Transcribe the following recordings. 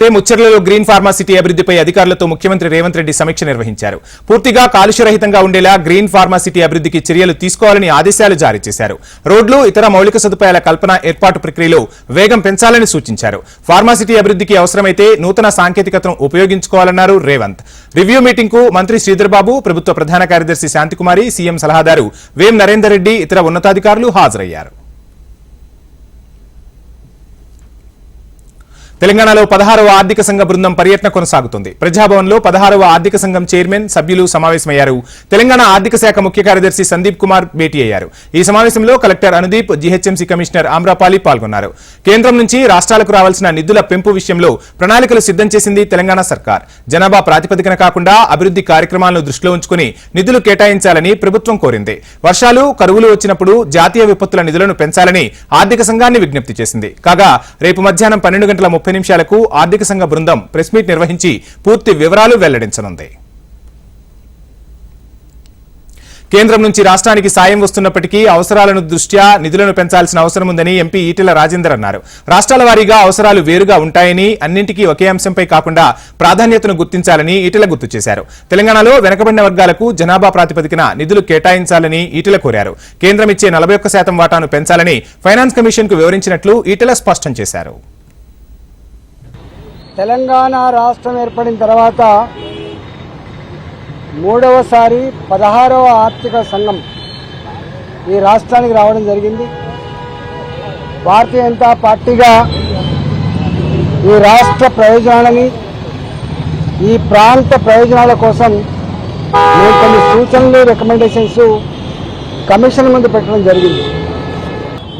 తే ముచ్చర్లలో green pharma city అభివృద్ధిపై అధికారులతో ముఖ్యమంత్రి రేవంత్ రెడ్డి సమీక్ష నిర్వహించారు. పూర్తిగా కాలుష్యరహితంగా ఉండేలా గ్రీన్ ఫార్మా సిటీ అభివృద్ధికి చర్యలు తీసుకోవాలని ఆదేశాలు జారీ చేశారు. రోడ్లు ఇతర మౌలిక సదుపాయాల కల్పన ఏర్పాటు ప్రక్రియలో వేగం పెంచాలని సూచించారు. ఫార్మా సిటీ అభివృద్ధికి అవసరమైతే నూతన సాంకేతికతను ఉపయోగించుకోవాలన్నారు రేవంత్. రివ్యూ మీటింగ్కు మంత్రి శ్రీధర్బాబు ప్రభుత్వ ప్రధాన కార్యదర్శి శాంతికుమారి సీఎం సలహాదారు వేం నరేందర్ రెడ్డి ఇతర ఉన్నతాధికారులు హాజరయ్యారు. తెలంగాణలో పదహారవ ఆర్థిక సంఘ బృందం పర్యటన కొనసాగుతుంది. ప్రజాభవన్లో పదహారవ ఆర్థిక సంఘం చైర్మన్ సభ్యులు సమావేశమయ్యారు. తెలంగాణ ఆర్థిక శాఖ ముఖ్య కార్యదర్శి సందీప్ కుమార్ భేటీ అయ్యారు. ఈ సమావేశంలో collector Anudeep GHMC commissioner Amrapali పాల్గొన్నారు. కేంద్రం నుంచి రాష్ట్రాలకు రావాల్సిన నిధుల పెంపు విషయంలో ప్రణాళికలు సిద్ధం చేసింది తెలంగాణ సర్కార్. జనాభా ప్రాతిపదికన కాకుండా అభివృద్ధి కార్యక్రమాలను దృష్టిలో ఉంచుకుని నిధులు కేటాయించాలని ప్రభుత్వం కోరింది. వర్షాలు కరువులు వచ్చినప్పుడు జాతీయ విపత్తుల నిధులను పెంచాలని ఆర్థిక సంఘాన్ని విజ్ఞప్తి చేసింది. కాగా రేపు మధ్యాహ్నం పన్నెండు గంటల ముప్పై నిమిషాలకు ఆర్థిక సంఘ బృందం ప్రెస్ మీట్ నిర్వహించి పూర్తి వివరాలు వెల్లడించనుంది. కేంద్రం నుంచి రాష్ట్రానికి సాయం వస్తున్నప్పటికీ అవసరాలను దృష్ట్యా నిధులను పెంచాల్సిన అవసరం ఉందని ఎంపీ ఈటెల రాజేందర్ అన్నారు. రాష్ట్రాల వారీగా అవసరాలు వేరుగా ఉంటాయని అన్నింటికీ ఒకే అంశంపై కాకుండా ప్రాధాన్యతను గుర్తించాలని ఈటెల గుర్తు చేశారు. తెలంగాణలో వెనకబడిన వర్గాలకు జనాభా ప్రాతిపదికన నిధులు కేటాయించాలని ఈటెల కోరారు. కేంద్రం ఇచ్చే నలభై ఒక్క శాతం వాటాను పెంచాలని ఫైనాన్స్ కమిషన్కు వివరించినట్లు ఈటెల స్పష్టం చేశారు. తెలంగాణ రాష్ట్రం ఏర్పడిన తర్వాత మూడవసారి పదహారవ ఆర్థిక సంఘం ఈ రాష్ట్రానికి రావడం జరిగింది. భారతీయ జనతా పార్టీగా ఈ రాష్ట్ర ప్రయోజనాలని ఈ ప్రాంత ప్రయోజనాల కోసం మేము కొన్ని సూచనలు రికమెండేషన్స్ కమిషన్ ముందు పెట్టడం జరిగింది.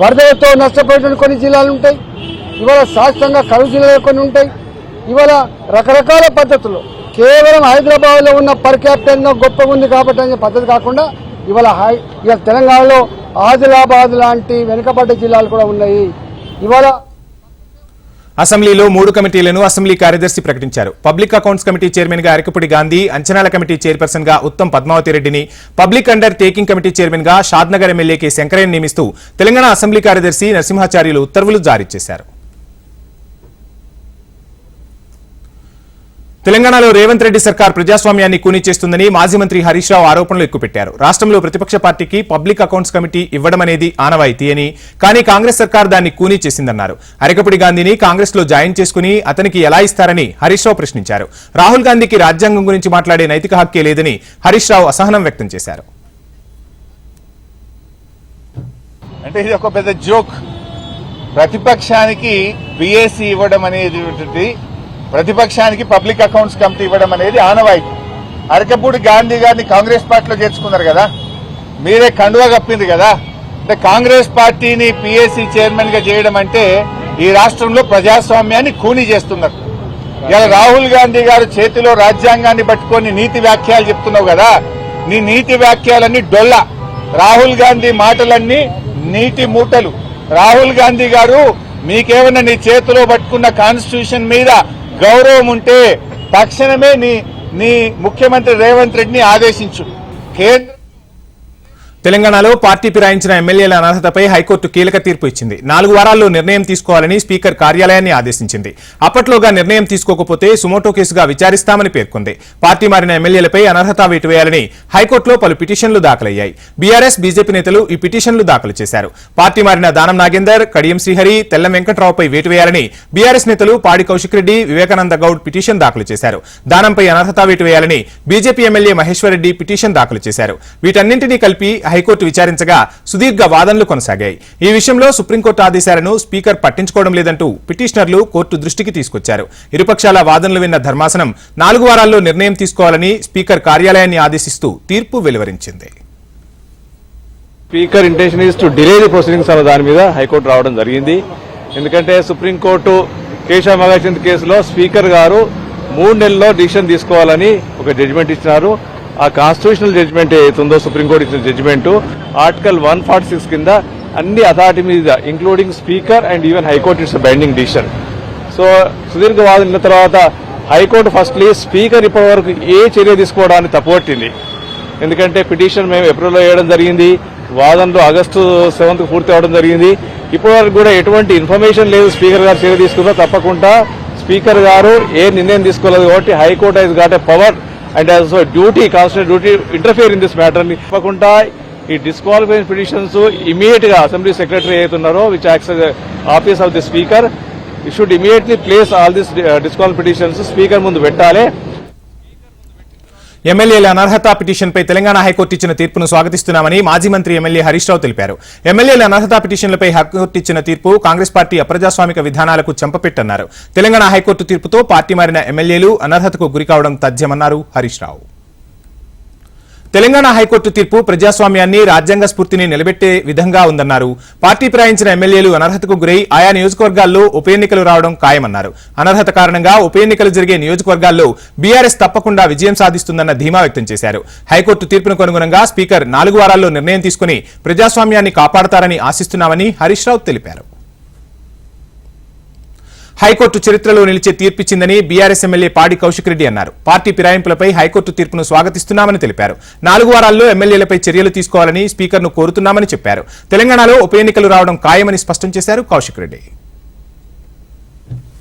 వరదలతో నష్టపోయిన కొన్ని జిల్లాలు ఉంటాయి. ఇవాళ శాశ్వతంగా కరువు జిల్లాలు కొన్ని ఉంటాయి. ఇవాళ రకరకాల పద్ధతులు. కేవలం హైదరాబాద్లో ఉన్న పర్ క్యాపిటల్ గొప్ప ఉంది కాబట్టి అనే పద్ధతి కాకుండా ఇవాళ హై ఇవాళ తెలంగాణలో ఆదిలాబాద్ లాంటి వెనుకబడ్డ జిల్లాలు కూడా ఉన్నాయి. ఇవాళ అసెంబ్లీలో మూడు కమిటీలను అసెంబ్లీ కార్యదర్శి ప్రకటించారు. పబ్లిక్ అకౌంట్స్ కమిటీ చైర్మన్గా అరకపుడి గాంధీ అంచనాల కమిటీ చైర్పర్సన్గా ఉత్తమ్ పద్మావతి రెడ్డిని పబ్లిక్ అండర్ టేకింగ్ కమిటీ చైర్మన్గా షాద్నగర్ ఎమ్మెల్యే కె శంకరయ్య నియమిస్తూ తెలంగాణ అసెంబ్లీ కార్యదర్శి నరసింహాచార్యులు ఉత్తర్వులు జారీ చేశారు. తెలంగాణలో రేవంత్ రెడ్డి సర్కార్ ప్రజాస్వామ్యాన్ని కూనీ చేస్తుందని మాజీ మంత్రి హరీష్ రావు ఆరోపణలు ఎక్కుపెట్టారు. రాష్ట్రంలో ప్రతిపక్ష పార్టీకి పబ్లిక్ అకౌంట్స్ కమిటీ ఇవ్వడం అనేది ఆనవాయితీ అని కానీ కాంగ్రెస్ సర్కార్ దాన్ని కూనీ చేసిందన్నారు. అరకపుడి గాంధీని కాంగ్రెస్లో జాయిన్ చేసుకుని అతనికి ఎలా ఇస్తారని హరీష్ రావు ప్రశ్నించారు. రాహుల్ గాంధీకి రాజ్యాంగం గురించి మాట్లాడే నైతిక హక్కే లేదని హరీష్ రావు అసహనం వ్యక్తం చేశారు. అంటే ఇది ఒక పెద్ద జోక్. ప్రతిపక్షానికి పిఎస్సి ఇవ్వడం అనేది ప్రతిపక్షానికి పబ్లిక్ అకౌంట్స్ కమిటీ ఇవ్వడం అనేది ఆనవాయితీ. అరకపూడి గాంధీ గారిని కాంగ్రెస్ పార్టీలో చేర్చుకున్నారు కదా? మీరే కండువా కప్పింది కదా? అంటే కాంగ్రెస్ పార్టీని పిఎస్సి చైర్మన్గా చేయడం అంటే ఈ రాష్ట్రంలో ప్రజాస్వామ్యాన్ని కూనీ చేస్తున్నారు. ఇలా రాహుల్ గాంధీ గారు చేతిలో రాజ్యాంగాన్ని పట్టుకొని నీతి వ్యాఖ్యలు చెప్తున్నావు కదా? నీ నీతి వ్యాఖ్యలన్నీ డొల్ల. రాహుల్ గాంధీ మాటలన్నీ నీటి మూటలు. రాహుల్ గాంధీ గారు మీకేమన్నా నీ చేతిలో పట్టుకున్న కాన్స్టిట్యూషన్ మీద గౌరవం ఉంటే తక్షణమే నీ నీ ముఖ్యమంత్రి రేవంత్ రెడ్డిని ఆదేశించు. కేంద్ర తెలంగాణలో పార్టీ ఫిరాయించిన ఎమ్మెల్యేల అనర్హతపై హైకోర్టు కీలక తీర్పు ఇచ్చింది. నాలుగు వారాల్లో నిర్ణయం తీసుకోవాలని స్పీకర్ కార్యాలయాన్ని ఆదేశించింది. అప్పట్లోగా నిర్ణయం తీసుకోకపోతే సుమోటో కేసుగా విచారిస్తామని పేర్కొంది. పార్టీ మారిన ఎమ్మెల్యేలపై అనర్హత వేటు వేయాలని హైకోర్టులో పలు పిటిషన్లు దాఖలయ్యాయి. బీఆర్ఎస్ బీజేపీ నేతలు ఈ పిటిషన్లు దాఖలు చేశారు. పార్టీ మారిన దానం నాగేందర్ కడియం శ్రీహరి తెల్లం వెంకట్రావుపై వేటు వేయాలని బీఆర్ఎస్ నేతలు పాడి కౌశిక్ రెడ్డి వివేకానంద గౌడ్ పిటిషన్ దాఖలు చేశారు. దానంపై అనర్హత వేటు వేయాలని BJP MLA Maheshwar Reddy petition దాఖలు చేశారు. వీటన్నింటినీ కలిపి హైకోర్టు విచారించగా సుదీర్ఘ వాదనలు కొనసాగాయి. ఈ విషయంలో సుప్రీంకోర్టు ఆదేశాలను స్పీకర్ పట్టించుకోవడం లేదంటూ పిటిషనర్లు కోర్టు దృష్టికి తీసుకొచ్చారు. ఇరుపక్షాల వాదనలు విన్న ధర్మాసనం నాలుగు వారాల్లో నిర్ణయం తీసుకోవాలని స్పీకర్ కార్యాలయాన్ని ఆదేశిస్తూ తీర్పు వెలువరించింది. Speaker intention is to delay the proceedings అన్న దాని మీద హైకోర్టు రావడం జరిగింది. ఎందుకంటే సుప్రీంకోర్టు కేశవ మగాచంద్ కేసులో స్పీకర్ గారు మూడు నెలల్లో డిసిషన్ తీసుకోవాలని ఒక జడ్జిమెంట్ ఇచ్చినారు. ఆ కాన్స్టిట్యూషనల్ జడ్జిమెంట్ ఏదైతుందో సుప్రీంకోర్టు ఇచ్చిన judgment article one forty six కింద అన్ని అథారిటీ మీద including speaker and even high court it's binding decision so సుదీర్ఘ వాదన విన్న తర్వాత హైకోర్టు ఫస్ట్లీ స్పీకర్ ఇప్పటి వరకు ఏ చర్య తీసుకోవడానికి తప్పుపట్టింది. ఎందుకంటే పిటిషన్ మేము ఏప్రిల్లో వేయడం జరిగింది వాదనలు ఆగస్టు సెవెంత్ పూర్తి అవడం జరిగింది. ఇప్పటి వరకు కూడా ఎటువంటి ఇన్ఫర్మేషన్ లేదు స్పీకర్ గారు చర్య తీసుకున్నా తప్పకుండా. స్పీకర్ గారు ఏ నిర్ణయం తీసుకోలేదు కాబట్టి high court is got a power and as duty constitute duty interfere in this మ్యాటర్ని తప్పకుండా ఈ డిస్క్వాలిఫైన్ పిటిషన్స్ ఇమీడియట్గా అసెంబ్లీ సెక్రటరీ అవుతున్నారో which acts office of the speaker ఈ should immediately place all this disqualification petitions speaker ముందు పెట్టాలి. ఎమ్మెల్యేల అనర్హత పిటిషన్పై తెలంగాణ హైకోర్టు ఇచ్చిన తీర్పును స్వాగతిస్తున్నామని మాజీ మంత్రి ఎమ్మెల్యే హరీష్ రావు తెలిపారు. ఎమ్మెల్యేల అనర్హత పిటిషన్లపై హైకోర్టు ఇచ్చిన తీర్పు కాంగ్రెస్ పార్టీ అప్రజాస్వామిక విధానాలకు చెంపపెట్టన్నారు. తెలంగాణ హైకోర్టు తీర్పుతో పార్టీ మారిన ఎమ్మెల్యేలు అనర్హతకు గురికావడం తథ్యమన్నారు హరీష్ రావు. తెలంగాణ హైకోర్టు తీర్పు ప్రజాస్వామ్యాన్ని రాజ్యాంగ స్ఫూర్తిని నిలబెట్టే విధంగా ఉందన్నారు. పార్టీ ప్రయాణించిన ఎమ్మెల్యేలు అనర్హతకు గురై ఆయా నియోజకవర్గాల్లో ఉప ఎన్నికలు రావడం ఖాయమన్నారు. అనర్హత కారణంగా ఉప ఎన్నికలు జరిగే నియోజకవర్గాల్లో బీఆర్ఎస్ తప్పకుండా విజయం సాధిస్తుందన్న ధీమా వ్యక్తం చేశారు. హైకోర్టు తీర్పునకు అనుగుణంగా స్పీకర్ నాలుగు వారాల్లో నిర్ణయం తీసుకుని ప్రజాస్వామ్యాన్ని కాపాడతారని ఆశిస్తున్నామని హరీష్ రావు తెలిపారు. హైకోర్టు చరిత్రలో నిలిచే తీర్పిచ్చిందని బీఆర్ఎస్ ఎమ్మెల్యే పాడి కౌశిక్ రెడ్డి అన్నారు. పార్టీ ఫిరాయింపులపై హైకోర్టు తీర్పును స్వాగతిస్తున్నామని తెలిపారు. నాలుగు వారాల్లో ఎమ్మెల్యేలపై చర్యలు తీసుకోవాలని స్పీకర్ను కోరుతున్నామని చెప్పారు. తెలంగాణలో ఉప ఎన్నికలు రావడం ఖాయమని స్పష్టం చేశారు కౌశిక్ రెడ్డి.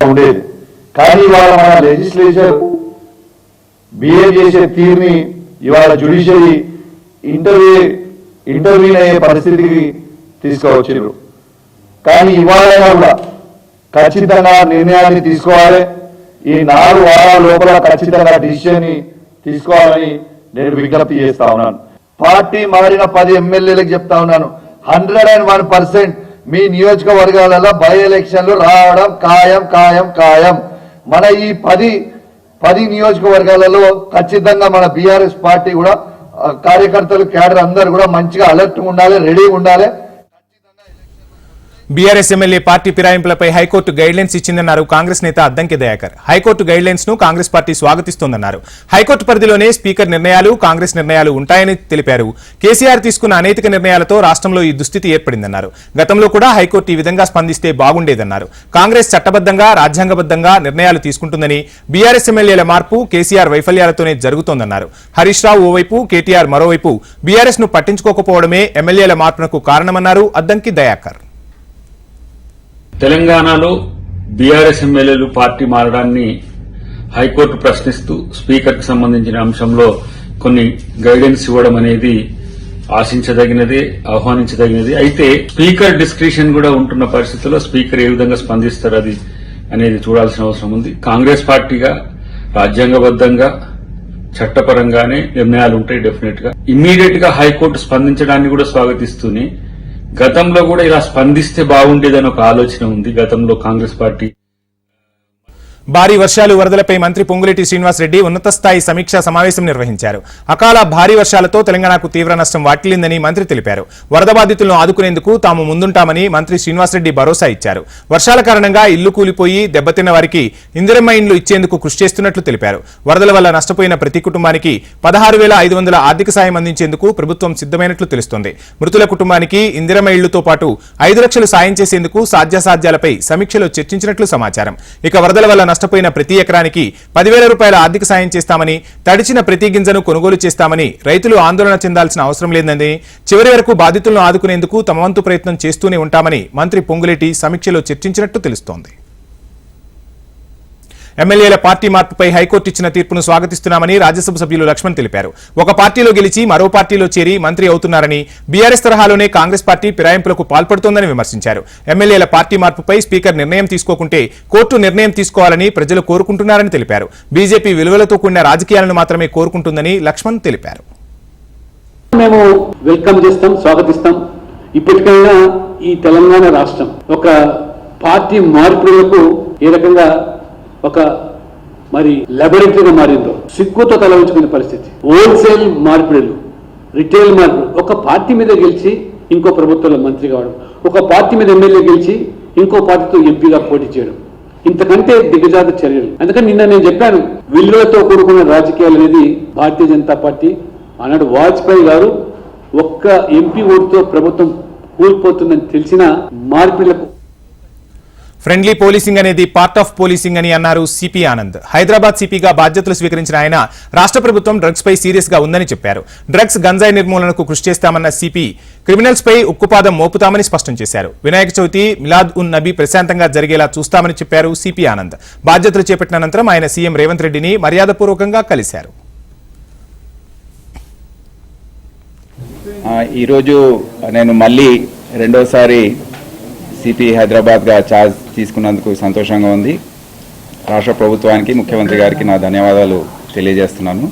ఉండేది కానీ ఇవాళ ఇంటర్వ్యూ అయ్యే పరిస్థితికి తీసుకువచ్చారు కానీ ఇవాళైనా కూడా ఖచ్చితంగా నిర్ణయాన్ని తీసుకోవాలి. ఈ నాలుగు వారాల లోపల ఖచ్చితంగా డిసిషన్ తీసుకోవాలని నేను విజ్ఞప్తి చేస్తా ఉన్నాను. పార్టీ మారిన పది ఎమ్మెల్యేలకు చెప్తా ఉన్నాను. హండ్రెడ్ అండ్ వన్ పర్సెంట్ మీ నియోజకవర్గాలలో బై ఎలక్షన్లు రావడం ఖాయం ఖాయం ఖాయం. మన ఈ పది పది నియోజకవర్గాలలో ఖచ్చితంగా మన బీఆర్ఎస్ పార్టీ కూడా కార్యకర్తలు క్యాడర్ అందరు కూడా మంచిగా అలర్ట్ ఉండాలి రెడీగా ఉండాలి. బీఆర్ఎస్ ఎమ్మెల్యే పార్టీ ఫిరాయింపులపై హైకోర్టు గైడ్లైన్స్ ఇచ్చిందన్నారు కాంగ్రెస్ నేత అద్దంకి దయాకర్. హైకోర్టు గైడ్లైన్స్ను కాంగ్రెస్ పార్టీ స్వాగతిస్తోందన్నారు. హైకోర్టు పరిధిలోనే స్పీకర్ నిర్ణయాలు కాంగ్రెస్ నిర్ణయాలు ఉంటాయని తెలిపారు. కేసీఆర్ తీసుకున్న అనైతిక నిర్ణయాలతో రాష్ట్రంలో ఈ దుస్థితి ఏర్పడిందన్నారు. గతంలో కూడా హైకోర్టు ఈ విధంగా స్పందిస్తే బాగుండేదన్నారు. కాంగ్రెస్ చట్టబద్ధంగా రాజ్యాంగబద్ధంగా నిర్ణయాలు తీసుకుంటుందని బీఆర్ఎస్ ఎమ్మెల్యేల మార్పు కేసీఆర్ వైఫల్యాలతోనే జరుగుతోందన్నారు. హరీష్ రావు ఓవైపు కేటీఆర్ మరోవైపు బీఆర్ఎస్ను పట్టించుకోకపోవడమే ఎమ్మెల్యేల మార్పునకు కారణమన్నారు అద్దంకి దయాకర్. తెలంగాణలో బీఆర్ఎస్ ఎమ్మెల్యేలు పార్టీ మారడాన్ని హైకోర్టు ప్రశ్నిస్తూ స్పీకర్కు సంబంధించిన అంశంలో కొన్ని గైడెన్స్ ఇవ్వడం అనేది ఆశించదగినదే ఆహ్వానించదగినది. అయితే స్పీకర్ డిస్క్రిషన్ కూడా ఉంటున్న పరిస్థితుల్లో స్పీకర్ ఏ విధంగా స్పందిస్తారు అది అనేది చూడాల్సిన అవసరం ఉంది. కాంగ్రెస్ పార్టీగా రాజ్యాంగబద్దంగా చట్టపరంగానే నిర్ణయాలు ఉంటాయి డెఫినెట్గా ఇమ్మీడియట్గా హైకోర్టు స్పందించడాన్ని కూడా స్వాగతిస్తూనే గతంలో కూడా ఇలా స్పందిస్తే బాగుండేదని ఒక ఆలోచన ఉంది. గతంలో కాంగ్రెస్ పార్టీ భారీ వర్షాలు వరదలపై మంత్రి పొంగులేటి శ్రీనివాసరెడ్డి ఉన్నత స్థాయి సమీక్షా సమావేశం నిర్వహించారు. అకాల భారీ వర్షాలతో తెలంగాణకు తీవ్ర నష్టం వాటిల్లిందని మంత్రి తెలిపారు. వరద బాధితులను ఆదుకునేందుకు తాము ముందుంటామని మంత్రి శ్రీనివాసరెడ్డి భరోసా ఇచ్చారు. వర్షాల కారణంగా ఇల్లు కూలిపోయి దెబ్బతిన్న వారికి ఇందిరమ్మ ఇండ్లు ఇచ్చేందుకు కృషి చేస్తున్నట్లు తెలిపారు. వరదల వల్ల నష్టపోయిన ప్రతి కుటుంబానికి పదహారు వేల ఐదు వందల ఆర్థిక సాయం అందించేందుకు ప్రభుత్వం సిద్దమైనట్లు తెలుస్తోంది. మృతుల కుటుంబానికి ఇందిరమ్మ ఇళ్ళుతో పాటు ఐదు లక్షలు సాయం చేసేందుకు సాధ్యాసాధ్యాలపై సమీక్షలో చర్చించినట్లు సమాచారం. ఇక వరదల వల్ల నష్టపోయిన ప్రతి ఎకరానికి పదివేల రూపాయల ఆర్థిక సాయం చేస్తామని తడిచిన ప్రతి గింజను కొనుగోలు చేస్తామని రైతులు ఆందోళన చెందాల్సిన అవసరం లేదని చివరి వరకు బాధితులను ఆదుకునేందుకు తమ వంతు ప్రయత్నం చేస్తూనే ఉంటామని మంత్రి పొంగులేటి సమీక్షలో చర్చించినట్టు తెలుస్తోంది. ఎమ్మెల్యేల పార్టీ మార్పుపై హైకోర్టు ఇచ్చిన తీర్పును స్వాగతిస్తున్నామని రాజ్యసభ సభ్యులు లక్ష్మణ్ తెలిపారు. ఒక పార్టీలో గెలిచి మరో పార్టీలో చేరి మంత్రి అవుతున్నారని బీఆర్ఎస్ తరహాలోనే కాంగ్రెస్ పార్టీ ఫిరాయింపులకు పాల్పడుతోందని విమర్శించారు. ఎమ్మెల్యేల పార్టీ మార్పుపై స్పీకర్ నిర్ణయం తీసుకోకుంటే కోర్టు నిర్ణయం తీసుకోవాలని ప్రజలు కోరుకుంటున్నారని తెలిపారు. బీజేపీ విలువలతో కూడిన రాజకీయాలను మాత్రమే కోరుకుంటుందని లక్ష్మణ్ తెలిపారు. మేము వెల్కమ్ చేస్తాం స్వాగతిస్తాం. ఇప్పటికైనా ఈ తెలంగాణ రాష్ట్రం ఒక పార్టీ మార్పులకు ఏ రకంగా ఒక మరి లెబొరేటరీగా మారిందో సిగ్గుతో తల ఉంచుకునే పరిస్థితి. హోల్సేల్ మార్పిడులు రిటైల్ మార్పిడి ఒక పార్టీ మీద గెలిచి ఇంకో ప్రభుత్వంలో మంత్రి కావడం ఒక పార్టీ మీద ఎమ్మెల్యే గెలిచి ఇంకో పార్టీతో ఎంపీగా పోటీ చేయడం. ఇంతకంటే దిగజాత చర్యలు. అందుకని నిన్న నేను చెప్పాను విలువలతో కూడుకున్న రాజకీయాలు అనేది భారతీయ జనతా పార్టీ ఆనాడు వాజ్పేయి గారు ఒక్క ఎంపీ ఓటుతో ప్రభుత్వం కూలిపోతుందని తెలిసిన మార్పిడులకు ఫ్రెండ్లీ పోలీసింగ్ అనేది పార్ట్ ఆఫ్ పోలీసింగ్ అని అన్నారు సిపి ఆనంద్. హైదరాబాద్ సిపిగా బాధ్యతలు స్వీకరించిన ఆయన రాష్ట్ర ప్రభుత్వం డ్రగ్స్ పై సీరియస్గా ఉందని చెప్పారు. డ్రగ్స్ గంజాయి నిర్మూలనకు కృషి చేస్తామన్న సిపి క్రిమినల్స్ పై ఉక్కుపాదం మోపుతామని స్పష్టం చేశారు. వినాయక చవితి మిలాద్ ఉన్ నబీ ప్రశాంతంగా జరిగేలా చూస్తామని చెప్పారు సిపి ఆనంద్. బాధ్యతలు చేపట్టిన అనంతరం ఆయన సీఎం రేవంత్ రెడ్డిని మర్యాదపూర్వకంగా కలిశారు. ఈరోజు నేను మళ్ళీ రెండోసారి సిపి హైదరాబాద్గా ఛార్జ్ తీసుకున్నందుకు సంతోషంగా ఉంది. రాష్ట్ర ప్రభుత్వానికి ముఖ్యమంత్రి గారికి నా ధన్యవాదాలు తెలియజేస్తున్నాను.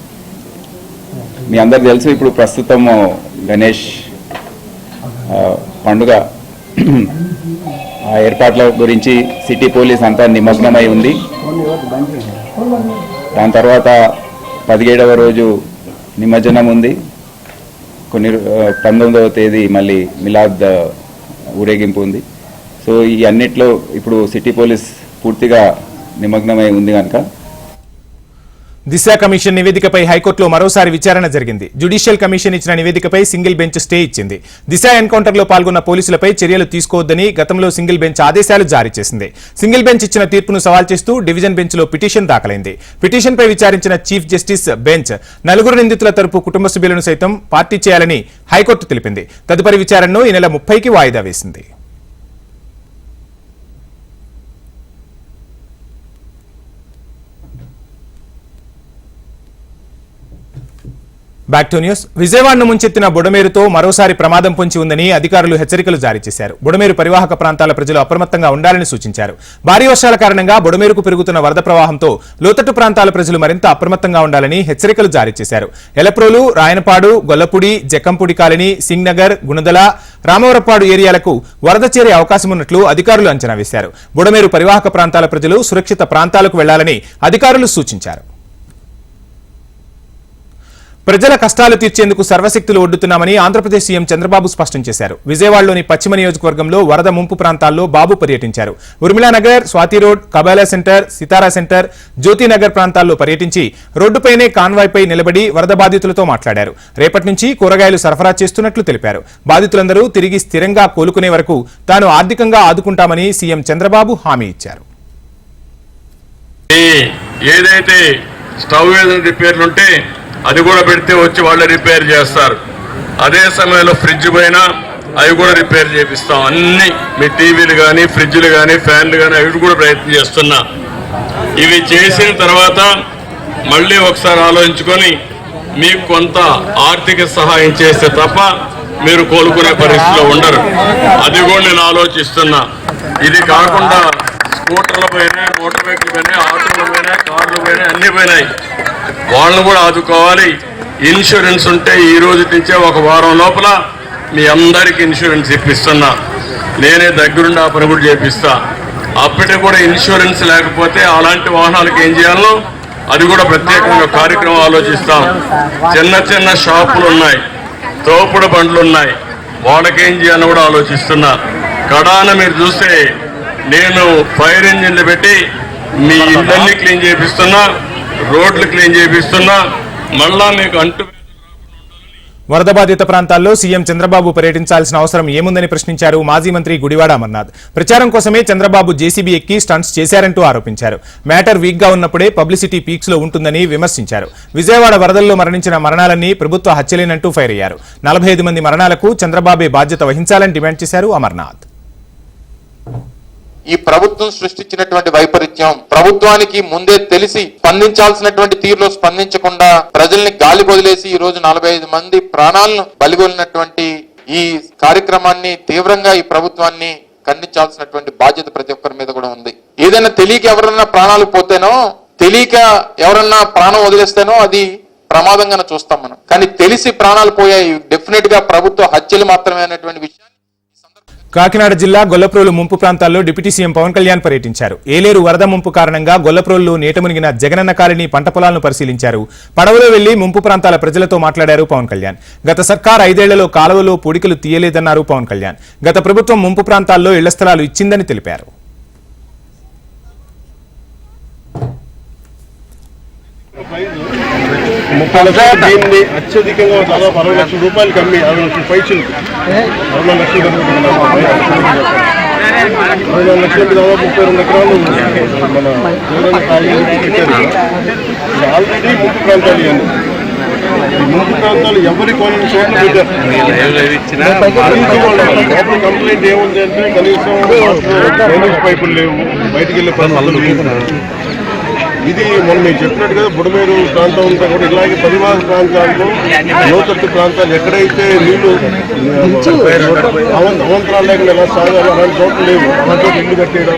మీ అందరికి తెలుసు ఇప్పుడు ప్రస్తుతము గణేష్ పండుగ ఆ ఏర్పాట్ల గురించి సిటీ పోలీస్ అంతా నిమగ్నమై ఉంది. దాని తర్వాత పదిహేడవ రోజు నిమజ్జనం ఉంది. కొన్ని పంతొమ్మిదవ తేదీ మళ్ళీ మిలాద్ ఊరేగింపు ఉంది. సో ఈ అన్నిట్లో ఇప్పుడు సిటీ పోలీస్ పూర్తిగా నిమగ్నమై ఉంది కనుక. దిశ కమిషన్ నివేదికపై హైకోర్టులో మరోసారి విచారణ జరిగింది. జ్యుడిషియల్ కమిషన్ ఇచ్చిన నివేదికపై సింగిల్ బెంచ్ స్టే ఇచ్చింది. దిశ ఎన్కౌంటర్లో పాల్గొన్న పోలీసులపై చర్యలు తీసుకోవద్దని గతంలో సింగిల్ బెంచ్ ఆదేశాలు జారీ చేసింది. సింగిల్ బెంచ్ ఇచ్చిన తీర్పును సవాల్ చేస్తూ డివిజన్ బెంచ్లో పిటిషన్ దాఖలైంది. పిటిషన్పై విచారించిన చీఫ్ జస్టిస్ బెంచ్ నలుగురు నిందితుల తరపు కుటుంబ సభ్యులను సైతం పార్టీ చేయాలని హైకోర్టు తెలిపింది. తదుపరి విచారణను ఈ నెల ముప్పైకి వాయిదా వేసింది. బ్యాక్ టు న్యూస్ విజయవాడను ముంచెత్తిన బుడమేరుతో మరోసారి ప్రమాదం పొంచి ఉందని అధికారులు హెచ్చరికలు జారీ చేశారు. బుడమేరు పరివాహక ప్రాంతాల ప్రజలు అప్రమత్తంగా ఉండాలని సూచించారు. భారీ వర్షాల కారణంగా బుడమేరుకు పెరుగుతున్న వరద ప్రవాహంతో లోతట్టు ప్రాంతాల ప్రజలు మరింత అప్రమత్తంగా ఉండాలని హెచ్చరికలు జారీ చేశారు. ఎలప్రోలు రాయనపాడు గొల్లపూడి జక్కంపూడి కాలనీ సింగ్నగర్ గుణదల రామవరపాడు ఏరియాలకు వరద చేరే అవకాశం ఉన్నట్లు అధికారులు అంచనా వేశారు. బుడమేరు పరివాహక ప్రాంతాల ప్రజలు సురక్షిత ప్రాంతాలకు వెళ్ళాలని అధికారులు సూచించారు. ప్రజల కష్టాలు తీర్చేందుకు సర్వశక్తులు ఒడ్డుతున్నామని ఆంధ్రప్రదేశ్ సీఎం చంద్రబాబు స్పష్టం చేశారు. విజయవాడలోని పశ్చిమ నియోజకవర్గంలో వరద ముంపు ప్రాంతాల్లో బాబు పర్యటించారు. Urmilanagar Swathi road Kabala centre Sitara centre Jyothinagar ప్రాంతాల్లో పర్యటించి రోడ్డుపైనే కాన్వాయ్పై నిలబడి వరద బాధితులతో మాట్లాడారు. రేపటి నుంచి కూరగాయలు సరఫరా చేస్తున్నట్లు తెలిపారు. బాధితులందరూ తిరిగి స్థిరంగా కోలుకునే వరకు తాను ఆర్థికంగా ఆదుకుంటామని సీఎం చంద్రబాబు హామీ ఇచ్చారు. ఏదైతే స్టవ్ ఏదైనా అది కూడా పెడితే వచ్చి వాళ్ళు రిపేర్ చేస్తారు. అదే సమయంలో ఫ్రిడ్జ్ పైన అవి కూడా రిపేర్ చేపిస్తాం. అన్ని మీ టీవీలు కానీ ఫ్రిడ్జ్లు కానీ ఫ్యాన్లు కానీ అవి కూడా ప్రయత్నం చేస్తున్నా. ఇవి చేసిన తర్వాత మళ్ళీ ఒకసారి ఆలోచించుకొని మీకు కొంత ఆర్థిక సహాయం చేస్తే తప్ప మీరు కోలుకునే పరిస్థితిలో ఉండరు. అది కూడా నేను ఆలోచిస్తున్నా. ఇది కాకుండా స్కూటర్ల పైన మోటార్ బైక్ల పైన ఆటోల పైన కార్ల పైన అన్ని పోయినాయి వాళ్ళని కూడా ఆదుకోవాలి. ఇన్సూరెన్స్ ఉంటే ఈ రోజు నుంచే ఒక వారం లోపల మీ అందరికి ఇన్సూరెన్స్ ఇప్పిస్తున్నా. నేనే దగ్గరుండి ఆ పని కూడా చేపిస్తా. అప్పటికి కూడా ఇన్సూరెన్స్ లేకపోతే అలాంటి వాహనాలకు ఏం చేయాలో అది కూడా ప్రత్యేకంగా కార్యక్రమం ఆలోచిస్తాం. చిన్న చిన్న షాపులు ఉన్నాయి. తోపుడు బండ్లు ఉన్నాయి. వాళ్ళకేం చేయాలని కూడా ఆలోచిస్తున్నా. కడాన మీరు చూస్తే నేను ఫైర్ ఇంజిన్లు పెట్టి మీ ఇళ్ళన్ని క్లీన్ చేపిస్తున్నా. రోడ్లు క్లీన్ చేపిస్తున్నా మళ్ళా మీకు అంటు వరద బాధిత ప్రాంతాల్లో సీఎం చంద్రబాబు పర్యటించాల్సిన అవసరం ఏముందని ప్రశ్నించారు మాజీ మంత్రి గుడివాడ అమర్నాథ్. ప్రచారం కోసమే చంద్రబాబు జేసీబీ ఎక్కి స్టంట్స్ చేశారంటూ ఆరోపించారు. మ్యాటర్ వీక్గా ఉన్నప్పుడే పబ్లిసిటీ పీక్స్లో ఉంటుందని విమర్శించారు. విజయవాడ వరదల్లో మరణించిన మరణాలన్నీ ప్రభుత్వ హత్యలేనంటూ ఫైర్ అయ్యారు. నలభై ఐదు మంది మరణాలకు చంద్రబాబే బాధ్యత వహించాలని డిమాండ్ చేశారు అమర్నాథ్. ఈ ప్రభుత్వం సృష్టించినటువంటి వైపరీత్యం ప్రభుత్వానికి ముందే తెలిసి స్పందించాల్సినటువంటి తీరులో స్పందించకుండా ప్రజల్ని గాలి వదిలేసి ఈ రోజు నలభై ఐదు మంది ప్రాణాలను బలిగొలినటువంటి ఈ కార్యక్రమాన్ని తీవ్రంగా ఈ ప్రభుత్వాన్ని ఖండించాల్సినటువంటి బాధ్యత ప్రతి ఒక్కరి మీద కూడా ఉంది. ఏదైనా తెలియక ఎవరన్నా ప్రాణాలు పోతేనో తెలియక ఎవరన్నా ప్రాణం వదిలేస్తేనో అది ప్రమాదంగానే చూస్తాం మనం. కానీ తెలిసి ప్రాణాలు పోయాయి. డెఫినెట్గా ప్రభుత్వ హత్యలు మాత్రమే అనేటువంటి విషయాన్ని కాకినాడ జిల్లా గొల్లప్రోలు ముంపు ప్రాంతాల్లో డిప్యూటీ సీఎం పవన్ కళ్యాణ్ పర్యటించారు. ఏలేరు వరద ముంపు కారణంగా గొల్లప్రోలు నీట మునిగిన జగనన్న కాలనీ పంట పొలాలను పరిశీలించారు. పడవలో వెళ్ళి ముంపు ప్రాంతాల ప్రజలతో మాట్లాడారు పవన్ కళ్యాణ్. గత సర్కార్ ఐదేళ్ళలో కాలువలో పొడికలు తీయలేదన్నారు పవన్ కళ్యాణ్. గత ప్రభుత్వం ముంపు ప్రాంతాల్లో ఇళ్ళ స్థలాలు ఇచ్చిందని తెలిపారు. ముప్పై లక్షలు దీన్ని అత్యధికంగా దాదాపు అరవై లక్షల రూపాయలకి అమ్మి అరవై లక్షల పైచులు అరవై లక్షలు నాలుగు లక్షలకి దాదాపు ముప్పై రెండు ఎకరాలు మన ఆల్రెడీ ముంపు ప్రాంతాలు ఇవన్నీ. ఈ ముంపు ప్రాంతాలు ఎవరి కొన్ని చోట్ల పెట్టారు కంప్లైంట్ ఏముంది అంటే కనీసం డ్రైనేజ్ పైపులు లేవు బయటికి వెళ్ళే లేవు. ఇది మొన్న మీరు చెప్పినట్టుగా బుడమేరు ప్రాంతం అంతా కూడా ఇలాగే పరివాహ ప్రాంతాల్లో లోతట్టు ప్రాంతాలు ఎక్కడైతే నీళ్ళు అవం- అవంతరాలు లేకుండా ఎలా సాగాలి అలాంటి చోట్ల లేవు. అలాంటి ఇల్లు కట్టేయడం.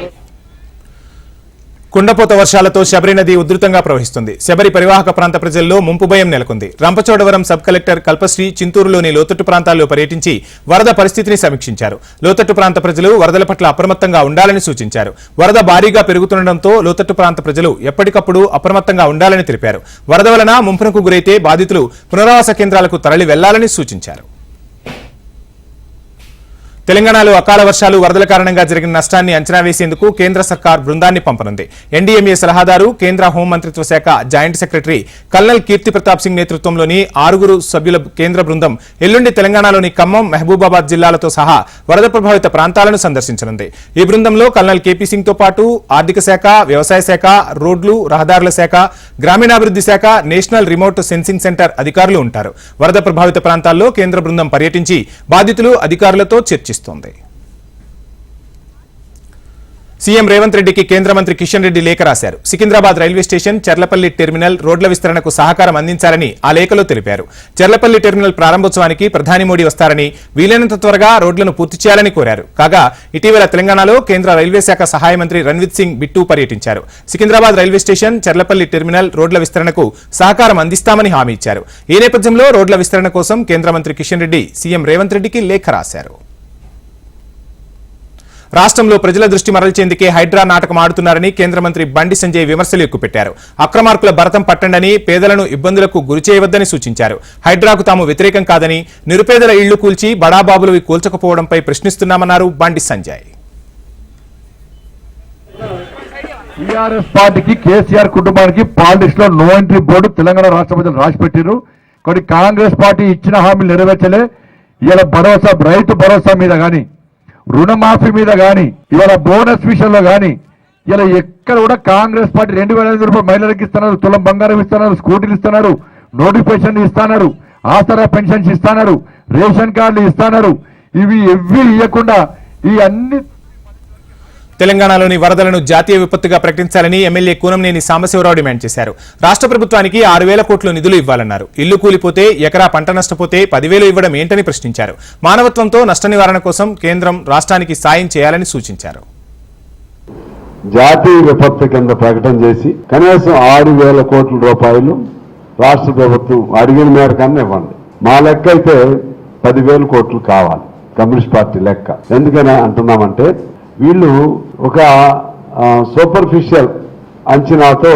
కుండపోత వర్షాలతో శబరి నది ఉధృతంగా ప్రవహిస్తుంది. శబరి పరివాహక ప్రాంత ప్రజల్లో ముంపు భయం నెలకొంది. రంపచోడవరం సబ్ కలెక్టర్ కల్పశ్రీ చింతూరులోని లోతట్టు ప్రాంతాల్లో పర్యటించి వరద పరిస్థితిని సమీక్షించారు. లోతట్టు ప్రాంత ప్రజలు వరదల పట్ల అప్రమత్తంగా ఉండాలని సూచించారు. వరద భారీగా పెరుగుతుండటంతో లోతట్టు ప్రాంత ప్రజలు ఎప్పటికప్పుడు అప్రమత్తంగా ఉండాలని తెలిపారు. వరద వలన ముంపునకు గురైతే బాధితులు పునరావాస కేంద్రాలకు తరలి వెళ్ళాలని సూచించారు. తెలంగాణలో అకాల వర్షాలు వరదల కారణంగా జరిగిన నష్టాన్ని అంచనా వేసేందుకు కేంద్ర సర్కార్ బృందాన్ని పంపనుంది. ఎన్డీఎంఏ సలహాదారు కేంద్ర హోంమంత్రిత్వ శాఖ joint secretary colonel Keerthi Pratap Singh నేతృత్వంలోని ఆరుగురు సభ్యుల కేంద్ర బృందం ఎల్లుండి తెలంగాణలోని ఖమ్మం మహబూబాబాద్ జిల్లాలతో సహా వరద ప్రభావిత ప్రాంతాలను సందర్శించనుంది. ఈ బృందంలో కల్నల్ కేపీ సింగ్తో పాటు ఆర్థిక శాఖ వ్యవసాయ శాఖ రోడ్లు రహదారుల శాఖ గ్రామీణాభివృద్ధి శాఖ నేషనల్ రిమోట్ సెన్సింగ్ సెంటర్ అధికారులు ఉంటారు. వరద ప్రభావిత ప్రాంతాల్లో కేంద్ర బృందం పర్యటించి బాధితులు అధికారులతో ప్రశ్నిస్తోంది సీఎం రేవంత్ రెడ్డికి కేంద్ర మంత్రి కిషన్ రెడ్డి లేఖ రాశారు. Secunderabad railway station Cherlapalli terminal రోడ్ల విస్తరణకు సహకారం అందించాలని ఆ లేఖలో తెలిపారు. చెర్లపల్లి టెర్మినల్ ప్రారంభోత్సవానికి ప్రధాని మోడీ వస్తారని వీలైనంత త్వరగా రోడ్లను పూర్తి చేయాలని కోరారు. కాగా ఇటీవల తెలంగాణలో కేంద్ర రైల్వే శాఖ సహాయ మంత్రి రణ్విత్ సింగ్ బిట్టు పర్యటించారు. Secunderabad railway station Cherlapalli terminal రోడ్ల విస్తరణకు సహకారం అందిస్తామని హామీ ఇచ్చారు. ఈ నేపథ్యంలో రోడ్ల విస్తరణ కోసం కేంద్ర మంత్రి కిషన్ రెడ్డి సీఎం రేవంత్ రెడ్డికి లేఖ రాశారు. రాష్ట్రంలో ప్రజల దృష్టి మరల్చేందుకే హైడ్రా నాటకం ఆడుతున్నారని కేంద్ర మంత్రి బండి సంజయ్ విమర్శలు ఎక్కుపెట్టారు. అక్రమార్కుల భరతం పట్టండని పేదలను ఇబ్బందులకు గురిచేయవద్దని సూచించారు. హైడ్రాకు తాము వ్యతిరేకం కాదని నిరుపేదల ఇళ్ళు కూల్చి బడాబాబులవి కూల్చకపోవడంపై ప్రశ్నిస్తున్నామన్నారు బండి సంజయ్. టీఆర్ఎస్ పార్టీకి కేసీఆర్ కుటుంబానికి పాలిటిక్స్లో నో ఎంట్రీ బోర్డు తెలంగాణ రాష్ట్ర ప్రజలు రాసిపెట్టారు కొన్ని కాంగ్రెస్ పార్టీ ఇచ్చిన హామీలు నెరవేర్చలే. ఇలా భరోసా రైతు భరోసా మీద కానీ రుణమాఫీ మీద కానీ ఇవాళ బోనస్ విషయంలో కానీ ఇలా ఎక్కడ కూడా కాంగ్రెస్ పార్టీ రెండు వేల ఐదు రూపాయలు మహిళలకు ఇస్తున్నారు తులం బంగారం ఇస్తున్నారు స్కూటీలు ఇస్తున్నారు నోటిఫికేషన్ ఇస్తున్నారు ఆసరా పెన్షన్స్ ఇస్తున్నారు రేషన్ కార్డులు ఇస్తున్నారు. ఇవి ఎవ్వి ఇవ్వకుండా ఈ అన్ని తెలంగాణలోని వరదలను జాతీయ విపత్తుగా ప్రకటించాలని ఎమ్మెల్యే కూనంనేని సాంబశివరావు డిమాండ్ చేశారు. రాష్ట్ర ప్రభుత్వానికి ఆరు వేల కోట్లు నిధులు ఇవ్వాలన్నారు. ఇల్లు కూలిపోతే ఎకరా పంట నష్టపోతే పదివేలు ఇవ్వడం ఏంటని ప్రశ్నించారు. మానవత్వంతో నష్ట నివారణ కోసం కేంద్రం రాష్ట్రానికి సాయం చేయాలని సూచించారు. జాతీయ విపత్తు కింద ప్రకటన చేసి కనీసం ఆరు వేల కోట్ల రూపాయలు రాష్ట్ర ప్రభుత్వం అడిగిన మేరకన్నా ఇవ్వండి. మా లెక్క అయితే పదివేల కోట్లు కావాలి. కమ్యూనిస్ట్ పార్టీ లెక్క. ఎందుకని అంటున్నామంటే వీళ్ళు ఒక సూపర్ఫిషియల్ అంచనాతో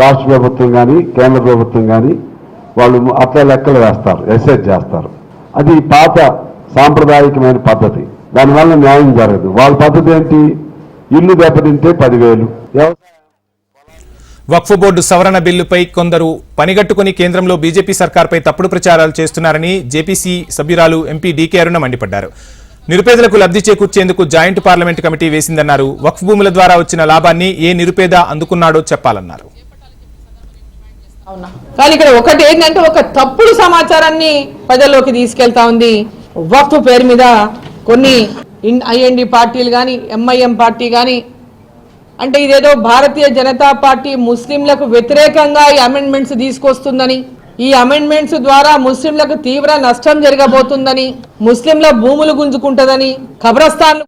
రాష్ట్ర ప్రభుత్వం కానీ కేంద్ర ప్రభుత్వం కానీ వాళ్ళు అట్లా లెక్కలు వేస్తారు ఎస్ఎస్ చేస్తారు. అది పాత సాంప్రదాయకమైన పద్ధతి. దానివల్ల న్యాయం జరగదు. వాళ్ళ పద్ధతి ఏంటి? ఇల్లు దెబ్బతింటే పదివేలు. వక్ఫ్ బోర్డు సవరణ బిల్లుపై కొందరు పనిగట్టుకుని కేంద్రంలో బీజేపీ సర్కార్పై తప్పుడు ప్రచారాలు చేస్తున్నారని జేపీసీ సభ్యురాలు ఎంపీ డీకే అరుణ మండిపడ్డారు. నిరుపేదలకు లబ్ధి చేకూర్చేందుకు జాయింట్ పార్లమెంట్ కమిటీ వేసిందన్నారు. వక్ఫ్ భూముల ద్వారా వచ్చిన లాభాన్ని ఏ నిరుపేద అందుకున్నాడో చెప్పాలన్నారు. కానీ ఇక్కడ ఒకటి ఏంటంటే ఒక తప్పుడు సమాచారాన్ని ప్రజల్లోకి తీసుకెళ్తా ఉంది. వక్ఫ్ పేరు మీద కొన్ని ఐఎన్డి పార్టీలు కానీ ఎంఐఎం పార్టీ కానీ అంటే ఇదేదో భారతీయ జనతా పార్టీ ముస్లింలకు వ్యతిరేకంగా ఈ అమెండ్మెంట్స్ తీసుకొస్తుందని ఈ అమెండ్మెంట్స్ ద్వారా ముస్లింలకు తీవ్ర నష్టం జరగబోతుందని ముస్లింల భూములు గుంజుకుంటదని కబ్రస్థాన్లు